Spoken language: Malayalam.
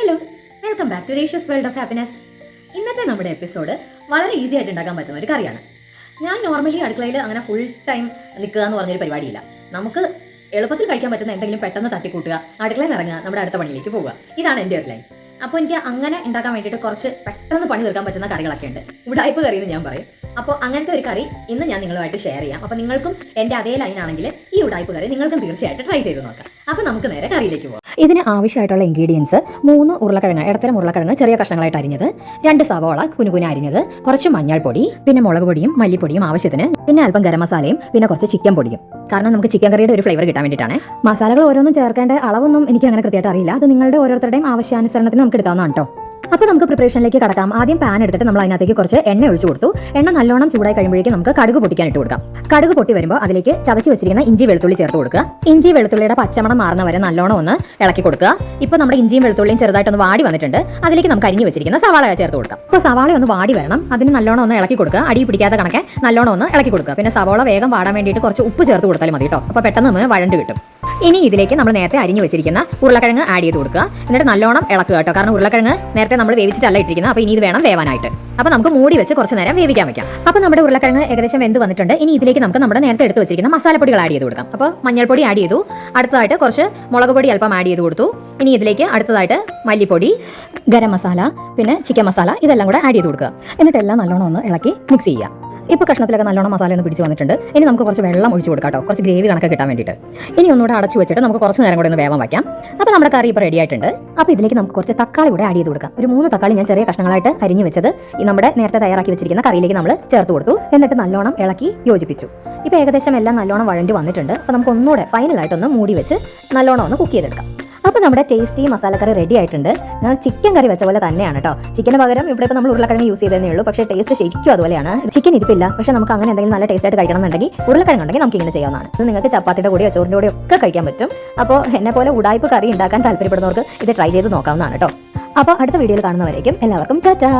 Hello welcome back to Reshya's world of happiness ഇന്നത്തെ നമ്മുടെ എപ്പിസോഡ് വളരെ ഈസി ആയിട്ട് ഉണ്ടാക്കാൻ പറ്റുന്ന ഒരു കറിയാണ്. ഞാൻ നോർമലി അടുക്കളയിൽ അങ്ങനെ ഫുൾ ടൈം നിൽക്കുക എന്ന് പറഞ്ഞൊരു പരിപാടിയില്ല. നമുക്ക് എളുപ്പത്തിൽ കഴിക്കാൻ പറ്റുന്ന എന്തെങ്കിലും പെട്ടെന്ന് തട്ടിക്കൂട്ടുക അടുക്കളയിൽ ഇറങ്ങുക നമ്മുടെ അടുത്ത പണിയിലേക്ക് പോവുക. ഇതാണ് എന്റെ ഒരു ലൈൻ അപ്പോൾ എനിക്ക് അങ്ങനെ ഉണ്ടാക്കാൻ വേണ്ടിയിട്ട് കുറച്ച് പെട്ടെന്ന് പണി തീർക്കാൻ പറ്റുന്ന കറികളൊക്കെ ഉണ്ട്. ഉടായ്പ കറി എന്ന് ഞാൻ പറയും. അപ്പോൾ അങ്ങനത്തെ ഒരു കറി ഇന്ന് ഞാൻ നിങ്ങളുമായിട്ട് ഷെയർ ചെയ്യാം. അപ്പോൾ നിങ്ങൾക്കും എന്റെ അതേ ലൈനാണെങ്കിൽ ഈ ഉടായ്പ കറി നിങ്ങൾക്കും തീർച്ചയായിട്ടും ട്രൈ ചെയ്ത് നോക്കാം. അപ്പോൾ നമുക്ക് നേരെ കറിയിലേക്ക് പോകാം ഇതിന് ആവശ്യമായിട്ടുള്ള ഇൻഗ്രീഡിയൻസ് മൂന്ന് ഉരുളക്കിഴങ്ങ് ഇടത്തരം ഉരുളക്കിഴങ്ങ് ചെറിയ കഷ്ണങ്ങളായിട്ട് അരിഞ്ഞത് രണ്ട് സവോള കുനുകുന അരിഞ്ഞത് കുറച്ച് മഞ്ഞൾപ്പൊടി പിന്നെ മുളക് പൊടിയും മല്ലിപ്പൊടിയും ആവശ്യത്തിന് പിന്നെ അല്പം ഗരം മസാലയും പിന്നെ കുറച്ച് ചിക്കൻ പൊടിയും. കാരണം നമുക്ക് ചിക്കൻ കറിയുടെ ഒരു ഫ്ലേവർ കിട്ടാൻ വേണ്ടിയിട്ടാണ്. മസാലകൾ ഓരോന്നും ചേർക്കേണ്ട അളവൊന്നും എനിക്ക് അങ്ങനെ കൃത്യമായിട്ട് അറിയില്ല. അത് നിങ്ങളുടെ ഓരോരുത്തരുടെയും ആവശ്യാനുസരണത്തിന് നമുക്ക് എടുക്കാവുന്നതാണ് കേട്ടോ അപ്പോൾ നമുക്ക് പ്രിപ്പറേഷനിലേക്ക് കടക്കാം. ആദ്യം പാൻ എടുത്തിട്ട് നമ്മൾ അതിനകത്തേക്ക് കുറച്ച് എണ്ണ ഒഴിച്ചു കൊടുത്തു. എണ്ണ നല്ലോണം ചൂടായി കഴിയുമ്പോഴേക്കും നമുക്ക് കടുക് പൊട്ടിക്കാൻ ഇട്ട് കൊടുക്കാം. കടുക് പൊട്ടി വരുമ്പോൾ അതിലേക്ക് ചതച്ച് വെച്ചിരിക്കുന്ന ഇഞ്ചി വെളുത്തുള്ളി ചേർത്ത് കൊടുക്കുക. ഇഞ്ചി വെളുത്തുള്ളിയുടെ പച്ചമണം മാറുന്ന വരെ നല്ലോണം ഒന്ന് ഇളക്കി കൊടുക്കുക. ഇപ്പോൾ നമ്മുടെ ഇഞ്ചിയും വെളുത്തുള്ളിയും ചെറുതായിട്ടൊന്ന് വാടി വന്നിട്ടുണ്ട്. അതിലേക്ക് നമുക്ക് അരിഞ്ഞു വെച്ചിരിക്കുന്ന സവാള ചേർത്ത് കൊടുക്കാം. അപ്പോൾ സവാള ഒന്ന് വാടി വരണം. അതിന് നല്ലോണം ഒന്ന് ഇളക്കി കൊടുക്കുക. അടി പിടിക്കാത്ത കണക്കെ നല്ലോണം ഒന്ന് ഇളക്കി കൊടുക്കുക. പിന്നെ സവാള വേഗം വാടാൻ വേണ്ടിയിട്ട് കുറച്ച് ഉപ്പ് ചേർത്ത് കൊടുത്താലും മതി കേട്ടോ. അപ്പോൾ പെട്ടെന്ന് നമ്മൾ വഴണ്ട് കിട്ടും. ഇനി ഇതിലേക്ക് നമ്മൾ നേരത്തെ അരിഞ്ഞു വെച്ചിരിക്കുന്ന ഉരുളക്കിഴങ്ങ് ആഡ് ചെയ്ത് കൊടുക്കുക. എന്നിട്ട് നല്ലോണം ഇളക്കുക കേട്ടോ. കാരണം ഉരുളക്കിഴങ്ങ് നേരത്തെ നമ്മൾ വേവിച്ചിട്ടല്ല ഇട്ടിരിക്കുന്നത്. അപ്പോൾ ഇനി ഇത് വേണം വേവാനായിട്ട്. അപ്പോൾ നമുക്ക് മൂടി വെച്ച് കുറച്ച് നേരം വേവിക്കാൻ വെക്കാം. അപ്പോൾ നമ്മുടെ ഉരുളക്കിഴങ്ങ് ഏകദേശം വെന്ത് വന്നിട്ടുണ്ട്. ഇനി ഇതിലേക്ക് നമുക്ക് നമ്മുടെ നേരത്തെ എടുത്ത് വെച്ചിരിക്കുന്ന മസാലപ്പൊടികൾ ആഡ് ചെയ്ത് കൊടുക്കാം. അപ്പോൾ മഞ്ഞൾപ്പൊടി ആഡ് ചെയ്തു. അടുത്തതായിട്ട് കുറച്ച് മുളക് പൊടി അല്പം ആഡ് ചെയ്ത് കൊടുത്തു. ഇനി ഇതിലേക്ക് അടുത്തതായിട്ട് മല്ലിപ്പൊടി ഗരം മസാല പിന്നെ ചിക്കൻ മസാല ഇതെല്ലാം കൂടെ ആഡ് ചെയ്ത് കൊടുക്കുക. എന്നിട്ടെല്ലാം നല്ലോണം ഒന്ന് ഇളക്കി മിക്സ് ചെയ്യുക. ഇപ്പോൾ കഷ്ണത്തിലൊക്കെ നല്ലോണം മസാല ഒന്ന് പിടിച്ച് വന്നിട്ടുണ്ട്. ഇനി നമുക്ക് കുറച്ച് വെള്ളം ഒഴിച്ച് കൊടുക്കാം കുറച്ച് ഗ്രേവി കണക്ക് കിട്ടാൻ വേണ്ടിയിട്ട്. ഇനി ഒന്നുകൂടെ അടച്ചു വെച്ചിട്ട് നമുക്ക് കുറച്ച് നേരം കൂടെ ഒന്ന് വേവാൻ വയ്ക്കാം. അപ്പോൾ നമ്മുടെ കറി ഇപ്പൊ റെഡി ആയിട്ടുണ്ട്. അപ്പോൾ ഇതിലേക്ക് നമുക്ക് കുറച്ച് തക്കാളി കൂടെ ആഡ് ചെയ്ത് കൊടുക്കാം. ഒരു മൂന്ന് തക്കാളി ഞാൻ ചെറിയ കഷ്ണങ്ങളായിട്ട് അരിഞ്ഞു വെച്ചത് ഈ നമ്മുടെ നേരത്തെ തയ്യാറാക്കി വെച്ചിരിക്കുന്ന കറിയിലേക്ക് നമ്മൾ ചേർത്ത് കൊടുത്തു. എന്നിട്ട് നല്ലോണം ഇളക്കി യോജിപ്പിച്ചു. ഇപ്പൊ ഏകദേശം എല്ലാം നല്ലോണം വഴണ്ടി വന്നിട്ടുണ്ട്. അപ്പോൾ നമുക്ക് ഒന്നുകൂടെ ഫൈനലായിട്ടൊന്ന് മൂടി വെച്ച് നല്ലോണം ഒന്ന് കുക്ക് ചെയ്തെടുക്കാം. അപ്പോൾ നമ്മുടെ ടേസ്റ്റി മസാലക്കറി റെഡി ആയിട്ടുണ്ട്. നമ്മൾ ചിക്കൻ കറി വെച്ച പോലെ തന്നെയാണ് കേട്ടോ ചിക്കന് പകരം ഇവിടെ ഇപ്പോൾ നമ്മൾ ഉരുളക്കിഴങ്ങ് യൂസ് ചെയ്തതേ ഉള്ളൂ. പക്ഷേ ടേസ്റ്റ് ശരിക്കും അതുപോലെയാണ്. ചിക്കൻ ഇരിപ്പില്ല. പക്ഷേ നമുക്ക് അങ്ങനെ എന്തെങ്കിലും നല്ല ടേസ്റ്റ് ആയിട്ട് കഴിക്കണം എന്നുണ്ടെങ്കിൽ ഉരുളക്കിഴങ്ങ് ഉണ്ടെങ്കിൽ നമുക്ക് ഇങ്ങനെ ചെയ്യാവുന്നതാണ്. ഇത് നിങ്ങൾക്ക് ചപ്പാത്തിയുടെ കൂടെയോ ചോറിന്റെ കൂടെയോ ഒക്കെ കഴിക്കാൻ പറ്റും. അപ്പോൾ എന്നെ പോലെ ഉടായ്പ കറി ഉണ്ടാക്കാൻ താല്പര്യപ്പെടുന്നവർക്ക് ഇത് ട്രൈ ചെയ്ത് നോക്കാവുന്നതാണ് കേട്ടോ അപ്പോൾ അടുത്ത വീഡിയോയിൽ കാണുന്നവരേക്കും എല്ലാവർക്കും ടാറ്റാ.